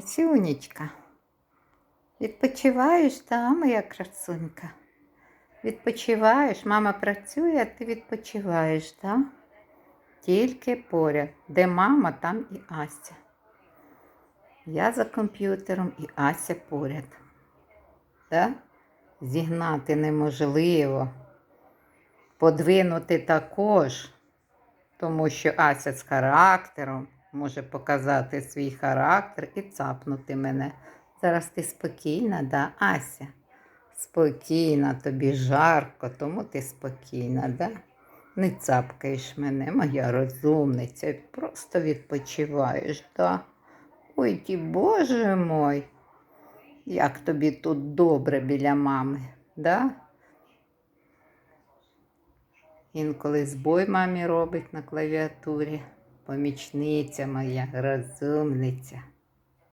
Сюнечка. Відпочиваєш, та, моя красунька? Відпочиваєш, мама працює, а ти відпочиваєш, так? Тільки поряд. Де мама, там і Ася. Я за комп'ютером і Ася поряд. Так? Зігнати неможливо. Подвинути також, тому що Ася з характером може показати свій характер і цапнути мене. Зараз ти спокійна, да, Ася? Спокійна, тобі жарко, тому ти спокійна, да? Не цапкаєш мене, моя розумниця, просто відпочиваєш, да? Ой, ті боже мой, як тобі тут добре біля мами, да? Інколи збой мамі робить на клавіатурі. Помічниця моя, розумниця.